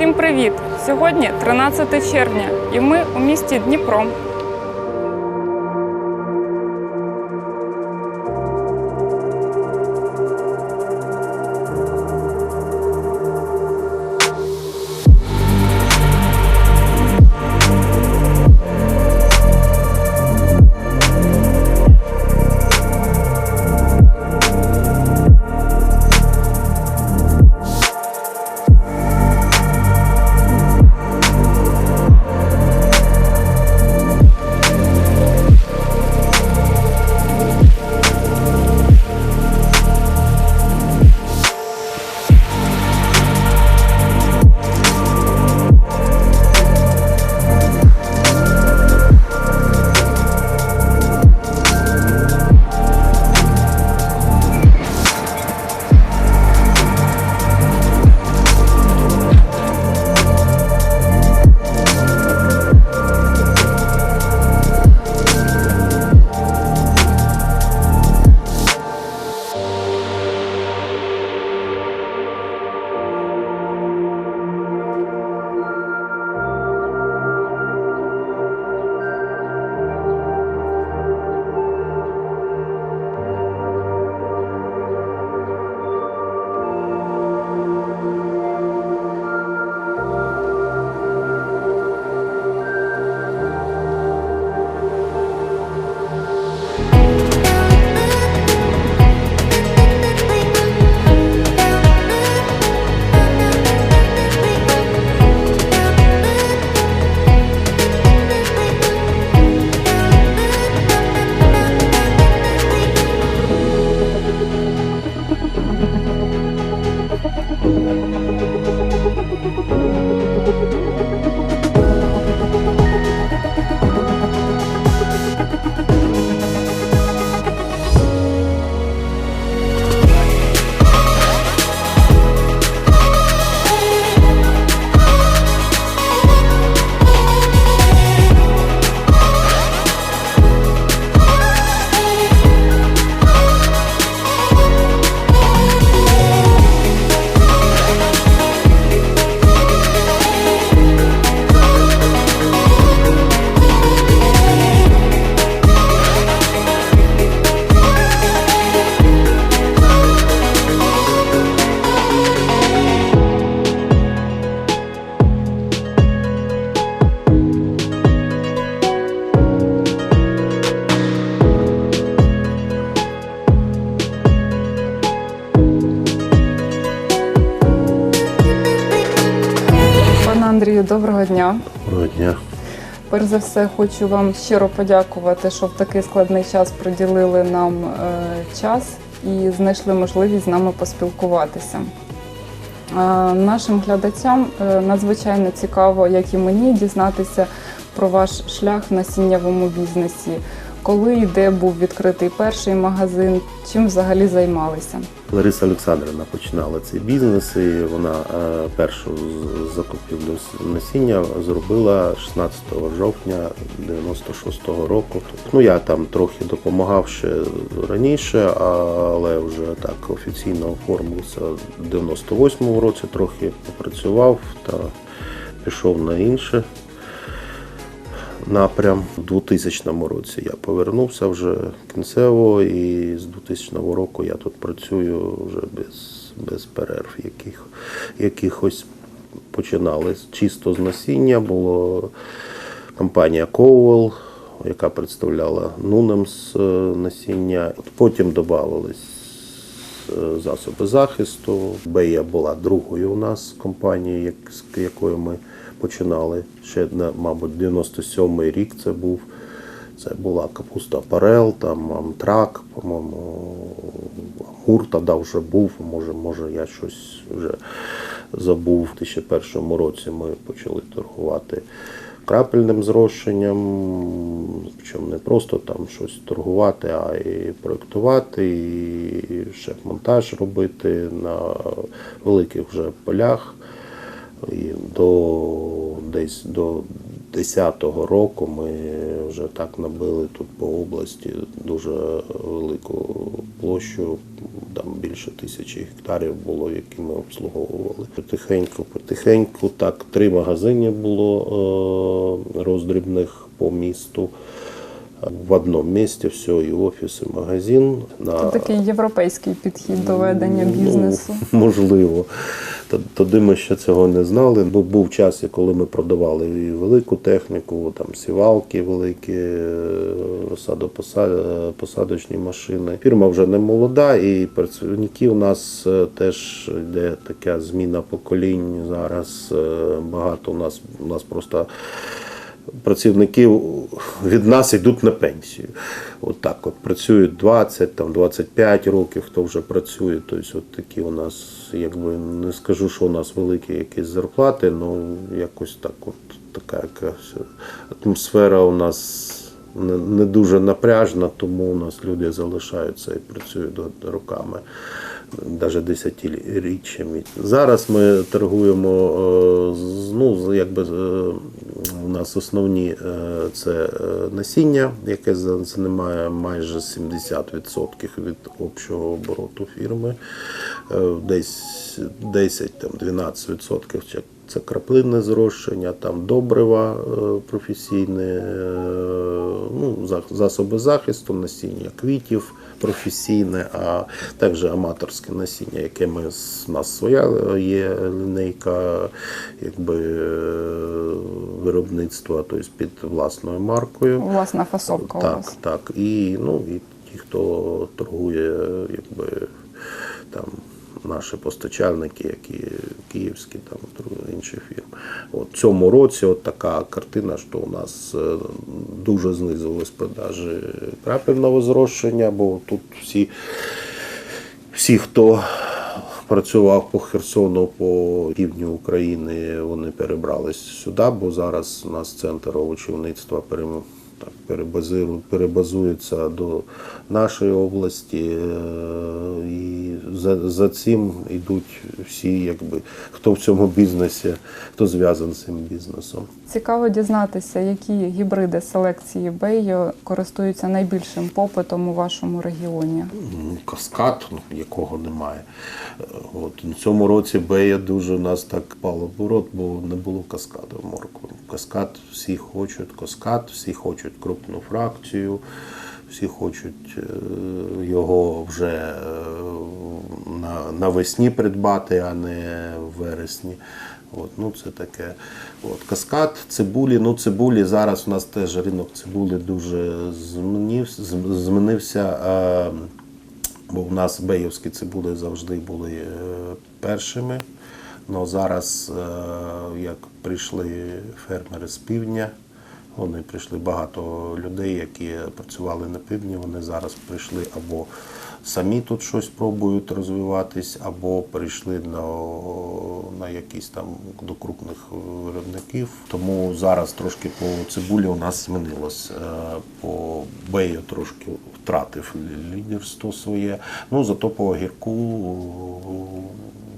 Всім привіт! Сьогодні 13 червня, і ми у місті Дніпро. Доброго дня. Доброго дня. Перш за все, хочу вам щиро подякувати, що в такий складний час приділили нам е, час і знайшли можливість з нами поспілкуватися. Е, нашим глядачам е, надзвичайно цікаво, як і мені, дізнатися про ваш шлях в насіннявому бізнесі. Коли і де був відкритий перший магазин, чим взагалі займалися? Лариса Олександрівна починала цей бізнес, і вона е, першу закупівлю насіння зробила 16 жовтня 96-го року. Ну я там трохи допомагав ще раніше, але вже так офіційно оформився в 98-му році, трохи попрацював та пішов на інше. Напрям. У 2000 році я повернувся вже кінцево, і з 2000 року я тут працюю вже без, без перерв, яких, якихось починали чисто з насіння. Було компанія Коуел, яка представляла Нунемс насіння. Потім додавались е, засоби захисту. Бея була другою у нас компанією, з якою ми починали. Ще, мабуть, 97-й рік це був. Це була капуста Парел, там Амтрак, по-моєму, Амур тоді вже був, може, може я щось вже забув. У 2001 році ми почали торгувати крапельним зрошенням, причому не просто там щось торгувати, а і проєктувати, і шеф-монтаж робити на великих вже полях. До десь до 10-го року ми вже так набили тут по області дуже велику площу, там більше тисячі гектарів було, які ми обслуговували. Потихеньку, потихеньку, так, три магазини було е, роздрібних по місту. В одному місці все, і офіс, і магазин. На... Це такий європейський підхід до ведення бізнесу. Ну, можливо. Тоді ми ще цього не знали. Бо був час, коли ми продавали і велику техніку, там сівалки великі, е, садопосадочні машини. Фірма вже не молода, і працівники у нас е, теж йде така зміна поколінь. Зараз е, багато у нас у нас просто працівників від нас йдуть на пенсію. От так от працюють 20, там 25 років, хто вже працює. Тобто от такі у нас, якби не скажу, що у нас великі якісь зарплати, але якось так от така якась атмосфера у нас не, дуже напряжна, тому у нас люди залишаються і працюють роками. Навіть десятиріччями. Зараз ми торгуємо е, ну, якби е, у нас основні е, це насіння, яке займає майже 70% від общого обороту фірми. Десь 10-12% це- краплинне зрощення, там добрива професійне, засоби захисту, насіння квітів професійне, а також аматорське насіння, яке ми у нас своя є лінейка якби, е, виробництва, тобто під власною маркою. Власна фасовка у Так, вас. так. І, ну, і ті, хто торгує, якби там наші постачальники, які київські, там інші фірми. От цьому році от така картина, що у нас е, дуже знизились продажі крапельного зрощення, бо тут всі, всі, хто працював по Херсону, по півдню України, вони перебрались сюди, бо зараз у нас центр овочівництва перем- так, перебазується до нашої області. е, І за, за цим йдуть всі, якби, хто в цьому бізнесі, хто зв'язаний з цим бізнесом. Цікаво дізнатися, які гібриди селекції Бейо користуються найбільшим попитом у вашому регіоні. Ну, Каскад, ну, якого немає. Е, От в цьому році Бея дуже у нас так пало в рот, бо не було каскаду в моркву. Каскад всі хочуть, каскад, всі хочуть крупну фракцію, всі хочуть е, його вже е, навесні придбати, а не в вересні. От, ну це таке. От, каскад, цибулі. Ну, цибулі зараз у нас теж ринок цибулі дуже змінив, змінився. Бо в нас беївські цибулі завжди були е, першими. Ну зараз, як прийшли фермери з півдня, вони прийшли багато людей, які працювали на півдні. Вони зараз прийшли або самі тут щось пробують розвиватись, або прийшли на, на якісь там до крупних виробників. Тому зараз трошки по цибулі у нас змінилось. Е, По бею трошки втратив лідерство своє. Ну зато по огірку,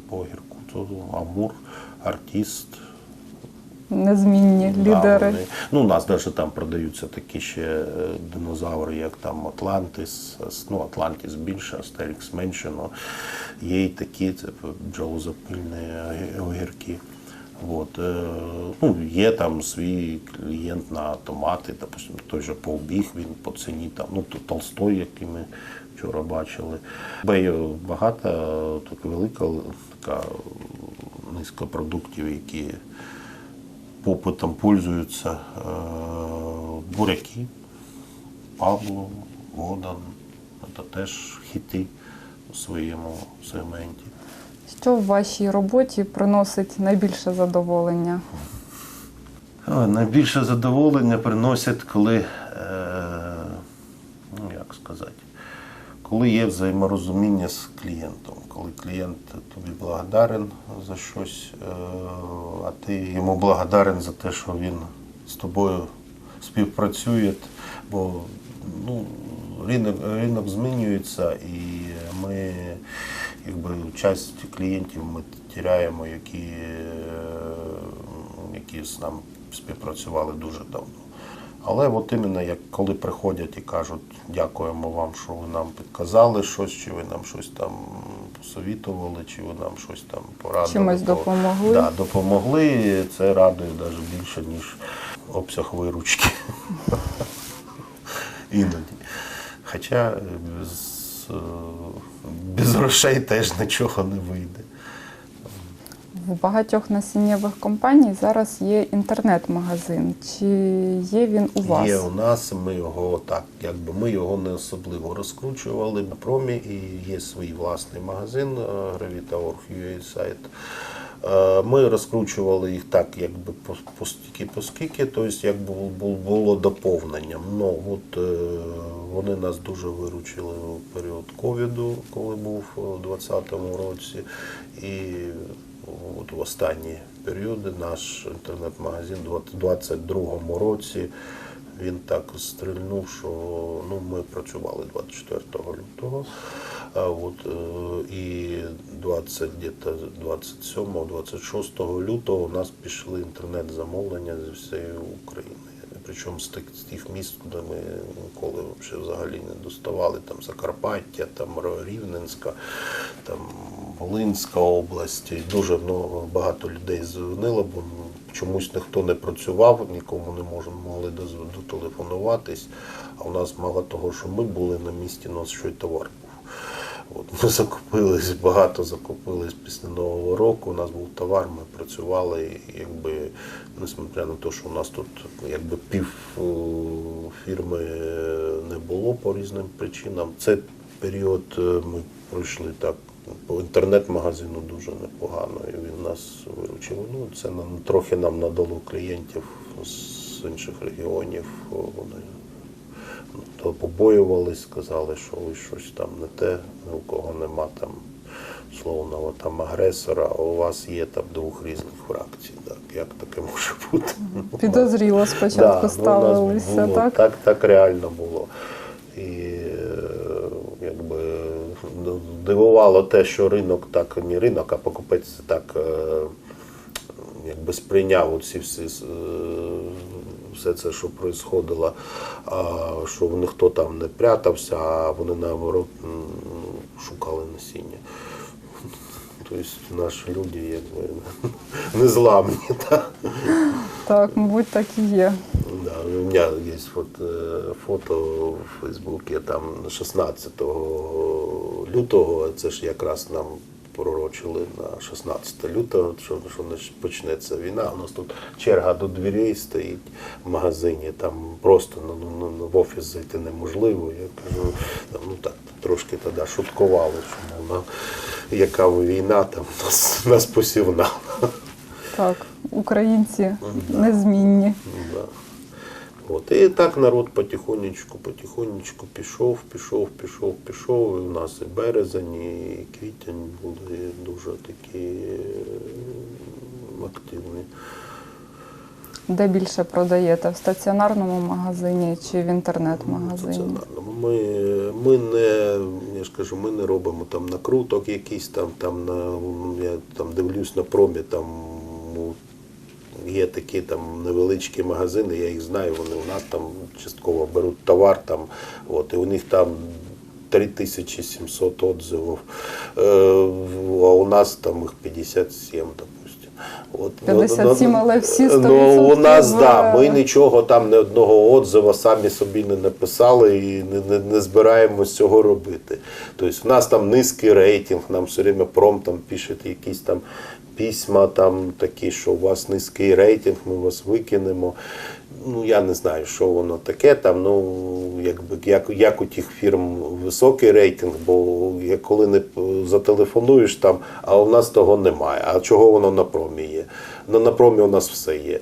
по огірку то Амур, артист. Незмінні Да, лідери. вони- ну, у нас навіть там продаються такі ще е, динозаври, як там Атлантис. Ну, Атлантис більше, Астерікс менше, але є і такі, це бджолозапильні огірки. От, е, ну, є там свій клієнт на томати, допустим, той же Повбіг, він по ціні там, ну, то Толстой, який ми вчора бачили. Бею багато, така велика така низка продуктів, які попитом пользуются е, буряки, Павло, Годан, Це теж хіти у своєму сегменті. Що в вашій роботі приносить найбільше задоволення? Найбільше задоволення приносять, коли, е, ну як сказати, коли є взаєморозуміння з клієнтом, коли клієнт тобі благодарен за щось, е, а ти йому благодарен за те, що він з тобою співпрацює, бо ну, ринок, ринок змінюється і ми якби часть клієнтів ми тіряємо, які, е, які з нам співпрацювали дуже давно. Але от іменно як коли приходять і кажуть, дякуємо вам, що ви нам підказали щось, чи ви нам щось там посовітували, чи ви нам щось там порадили. Чимось допомогли. Да, допомогли. Це радує навіть більше, ніж обсяг виручки. Іноді. Хоча без, е, без грошей теж нічого не вийде. В багатьох насіннєвих компаній зараз є інтернет-магазин. Чи є він у вас? Є у нас, ми його так, якби ми його не особливо розкручували на промі, і є свій власний магазин е, Gravita.org.ua сайт. Е, Ми розкручували їх так, якби по, по стільки по скільки, тобто якби було доповненням. Ну от е, вони нас дуже виручили у період ковіду, коли був у 2020 році. І от в останні періоди наш інтернет-магазин у 2022 році він так стрільнув, що ну, ми працювали 24 лютого. А от, е, і 20, 27-26 лютого у нас пішли інтернет-замовлення зі всієї України. Причому з тих, з тих міст, куди ми ніколи взагалі не доставали, там Закарпаття, там Рівненська, там Волинська область. Дуже багато людей дзвонило, бо чомусь ніхто не працював, нікому не можемо могли дотелефонуватись. А у нас мало того, що ми були на місці, у нас ще й товар був. От ми закупились, багато закупились після Нового року. У нас був товар, ми працювали, якби, несмотря на те, що у нас тут якби пів е, фірми не було по різним причинам. Цей період е, ми пройшли так. По інтернет-магазину дуже непогано, і він нас виручив. Ну, це нам трохи нам надало клієнтів з інших регіонів. Вони то побоювались, сказали, що ви щось там не те, у кого нема там словного там агресора, а у вас є там двох різних фракцій. Так, як таке може бути? Підозріло спочатку Да, ну, ставилися, було, так? так? Так реально було. І ну, дивувало те, що ринок так, не ринок, а покупець так е, якби сприйняв оці всі е, все це, що происходило, що ніхто там не прятався, а вони наоборот шукали насіння. Тобто наші люди якби незламні. Так? Так, мабуть, так і є. Да, у мене є вот э, фото в Фейсбуці, там 16 лютого, це ж якраз нам пророчили на 16 лютого, що, що почнеться війна. У нас тут черга до дверей стоїть в магазині, там просто ну, ну, ну, в офіс зайти неможливо. Я кажу, там, ну так, трошки тоді шуткували, що мов, ну, яка війна, там нас, нас посівна. Так, українці незмінні. Да. От. І так народ потихонечку, потихонечку пішов, пішов, пішов, пішов. І у нас і березень, і квітень були дуже такі активні. Де більше продаєте? В стаціонарному магазині чи в інтернет-магазині? Стаціонарному. Ми, ми не, я ж кажу, ми не робимо там накруток якийсь там, там на, я там дивлюсь на промі, там є такі там невеличкі магазини, я їх знаю, вони у нас там частково беруть товар там, от, і у них там 3700 отзывів, е, а у нас там їх 57, допустим. От, 57, але всі Ну, у нас, 100% да, ми нічого там, ні одного отзива самі собі не написали і не, не, не збираємось цього робити. Тобто у нас там низький рейтинг, нам все время пром там пишуть якісь там письма там такі, що у вас низький рейтинг, ми вас викинемо. Ну, я не знаю, що воно таке. Там, ну, якби, як, як у тих фірм високий рейтинг, бо як коли не зателефонуєш там, а у нас того немає. А чого воно на промі є? На промі у нас все є.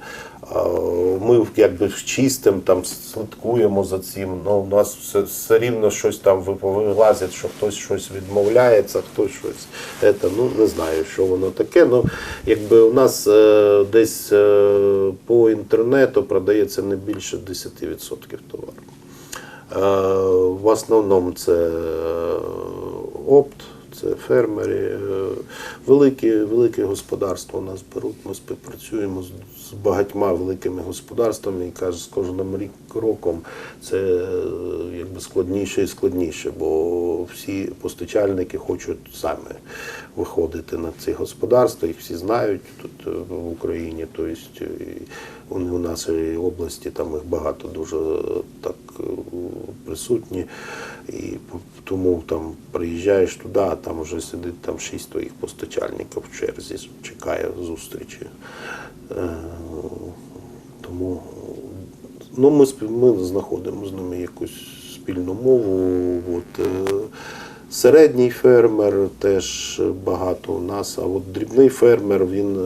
Ми якби чистим там слідкуємо за цим. Ну, у нас все, все рівно щось там ви- вилазить, що хтось щось відмовляється, хтось щось. Це, ну, не знаю, що воно таке. Ну, якби у нас е, десь е, по інтернету продається не більше 10% товару. Е, В основному це е, опт, це фермери. Е, Великі, велике господарство у нас беруть. Ми співпрацюємо з, багатьма великими господарствами і каже, з кожним рік роком це е, якби складніше і складніше, бо всі постачальники хочуть самі виходити на ці господарства, їх всі знають тут е, в Україні. Тобто вони у нашій області там їх багато дуже е, так е, присутні. І тому там приїжджаєш туди, а там вже сидить там шість твоїх постачальників в черзі, чекає зустрічі. Е, Тому ну, ми, ми знаходимо з ними якусь спільну мову. От, середній фермер теж багато у нас, а от дрібний фермер, він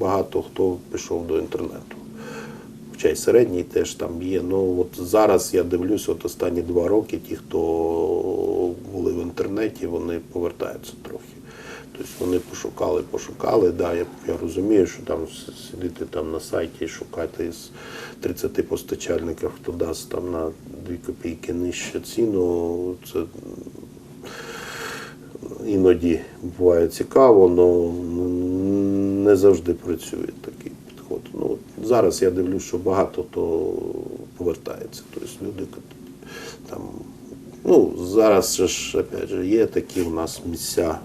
багато хто пішов до інтернету. Хоча й середній теж там є. Ну от зараз я дивлюсь, от останні два роки ті, хто були в інтернеті, вони повертаються трохи. Тобто вони пошукали, пошукали. Да, я, я розумію, що там сидіти там на сайті і шукати з 30 постачальників, хто дасть там на 2 копійки нижче ціну, це іноді буває цікаво, але не завжди працює такий підход. Ну, зараз я дивлюсь, що багато хто повертається. Тобто люди там, ну, зараз ж, опять же, є такі у нас місця,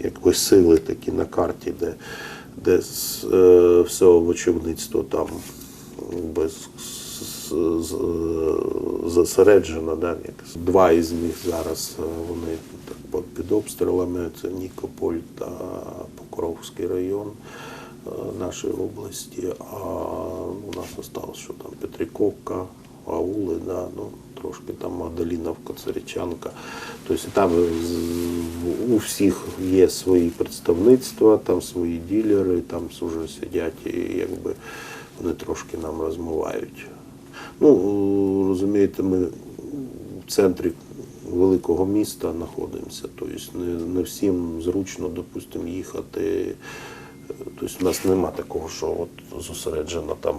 якби сили такі на карті, де, де е, все овочівництво там без зосереджено. Да. Два із них зараз е, вони так, під обстрілами. Це Нікополь та Покровський район е, нашої області. А у нас осталось, що там Петріковка, аули, да, ну, трошки там Магдаліновка, Царичанка. Тобто там у всіх є свої представництва, там свої ділери, там вже сидять і якби вони трошки нам розмивають. Ну, е, розумієте, ми в центрі великого міста знаходимося, тобто не, не всім зручно, допустимо, їхати. Тобто у нас нема такого, що от зосереджено там,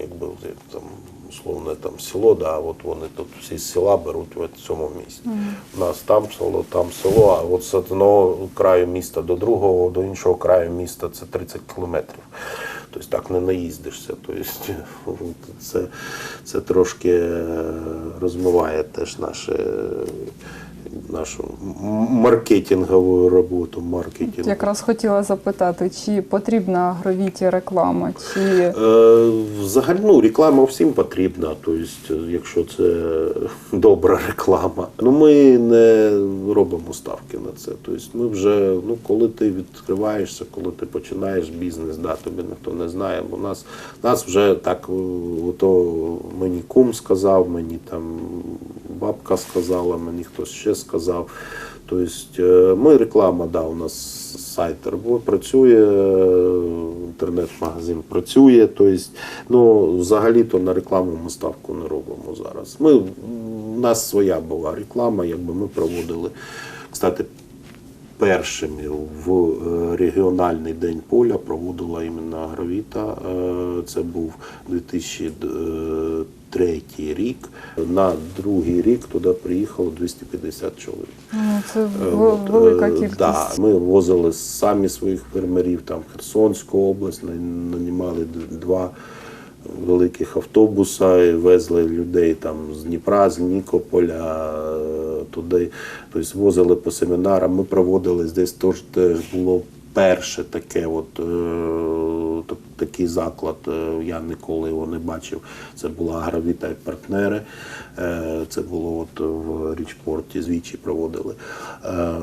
якби там условне там село, да, а от вони тут всі з села беруть в цьому місті. У нас там село, там село, а от з одного краю міста до другого, до іншого краю міста це 30 кілометрів. Тобто так не наїздишся. Тобто це, це трошки е, розмиває теж наше, нашу маркетингову роботу. Маркетинг. Якраз хотіла запитати, чи потрібна агровіті реклама, чи Е, Взагалі, ну, реклама всім потрібна, тобто, якщо це добра реклама. Ну, ми не робимо ставки на це. Тобто, ми вже, ну, коли ти відкриваєшся, коли ти починаєш бізнес, да, тобі ніхто не знає. Бо нас, нас вже так, то мені кум сказав, мені там бабка сказала, мені хтось ще сказав. Тобто е, ми реклама, да, у нас сайт працює, е, інтернет-магазин працює. Тобто, ну, взагалі-то на рекламу ми ставку не робимо зараз. Ми, у нас своя була реклама, якби ми проводили. Кстати, першими в е, регіональний день поля проводила іменно Агровіта. Е, Це був 2003 рік. На другий рік туди приїхало 250 чоловік. ну, це Е, от, велика е, кількість. Да, ми возили самі своїх фермерів, там Херсонську область, нанімали два великих автобуса і везли людей там з Дніпра, з Нікополя е, туди. Тобто возили по семінарам. Ми проводили здесь теж було перше таке, от, такий заклад. е, Я ніколи його не бачив. Це була Агровіта і партнери. Е, Це було от в Річпорті, звічі проводили. Е,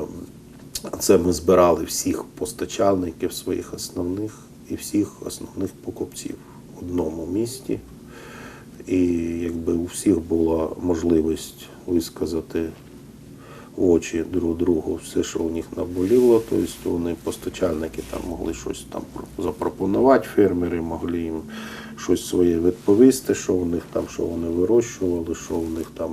Це ми збирали всіх постачальників своїх основних і всіх основних покупців в одному місті. І якби у всіх була можливість висказати очі друг другу все, що у них наболіло. Тобто вони постачальники там могли щось там про- запропонувати, фермери могли їм щось своє відповісти, що у них там, що вони вирощували, що у них там.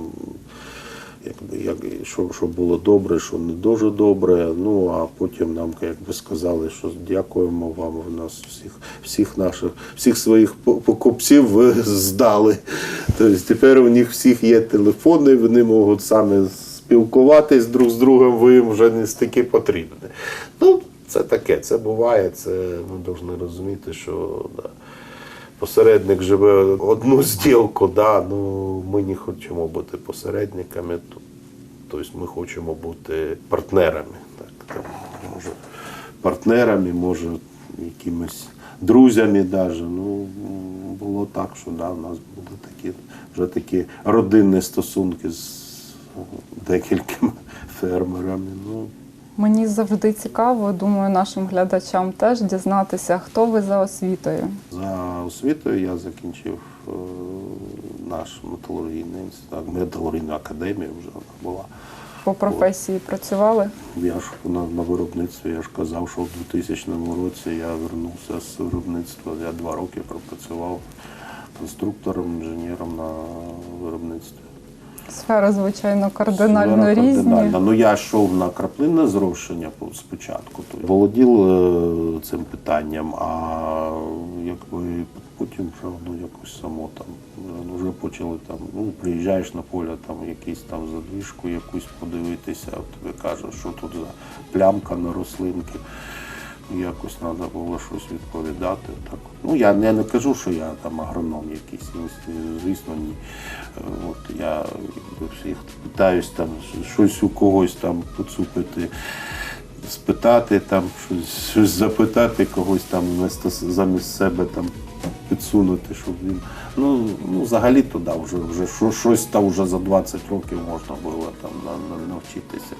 Якби як що, що було добре, що не дуже добре. Ну а потім нам якби сказали, що дякуємо вам. В нас всіх, всіх наших, всіх своїх покупців ви здали. Тобто тепер у них всіх є телефони, вони можуть самі спілкуватись друг з другом ви їм вже не стільки потрібні. Ну, це таке, це буває, це ми повинні розуміти, що да, посередник живе одну зділку, да, ну, ми не хочемо бути посередниками, то- тобто ми хочемо бути партнерами. Так, там, може, партнерами, може, якимось друзями даже. Ну, було так, що да, у нас були такі, вже такі родинні стосунки з декількома фермерами. Ну, Мені завжди цікаво, думаю, нашим глядачам теж дізнатися, хто ви за освітою. За освітою я закінчив е, наш металургійний інститут, металургійну академію вже вона була. По професії працювали? Я ж на, на виробництві, я ж казав, що в 2000 році я вернувся з виробництва. Я два роки пропрацював конструктором, інженером на виробництві. Сфери, звичайно, кардинально Сфера різні. кардинальна. Ну я йшов на краплинне зрошення спочатку. То володів е, цим питанням, а якби потім вже ну якось само там е, вже почали там. Ну приїжджаєш на поле, там якийсь там задвіжку якусь подивитися, а тобі кажуть, що тут за плямка на рослинки. Якось треба було щось відповідати. Так. Ну, я не, не кажу, що я там агроном якийсь, ну, звісно, ні. Е, От я всіх питаюсь там щось у когось там поцупити, спитати, там, щось, щось запитати, когось там замість себе там підсунути, щоб він. Ну, ну взагалі туди вже, вже щось там вже за 20 років можна було там на- на- навчитися.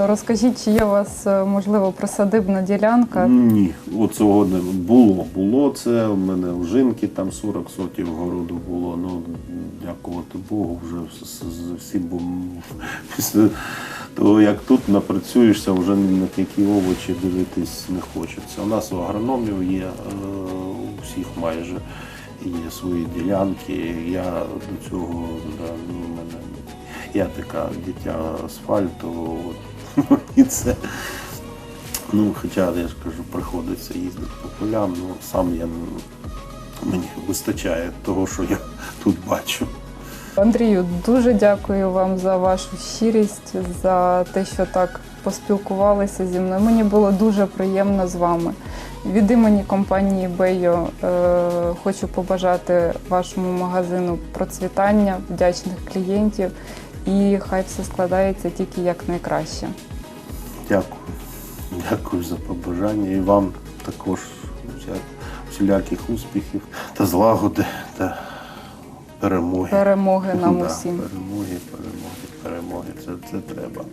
То розкажіть, чи є у вас е, можливо присадибна ділянка? Ні, оцього не було. Було це. У мене в жінки там 40 сотів городу було. Ну, дякувати Богу, вже всі після того, як тут напрацюєшся, вже на які овочі дивитись не хочеться. У нас у агрономів є е, у всіх майже є свої ділянки. Я до цього да, ну, мене я така дитя асфальту. От, і це Ну, хоча я ж кажу, приходиться їздити по полям, ну сам я ну, мені вистачає того, що я тут бачу. Андрію, дуже дякую вам за вашу щирість, за те, що так поспілкувалися зі мною. Мені було дуже приємно з вами. Від імені компанії Бейо е, хочу побажати вашому магазину процвітання, вдячних клієнтів і хай все складається тільки як найкраще. Дякую. Дякую за побажання і вам також всіляких успіхів та злагоди та перемоги. Перемоги нам Да, усім. Перемоги, перемоги, перемоги. Це, це треба.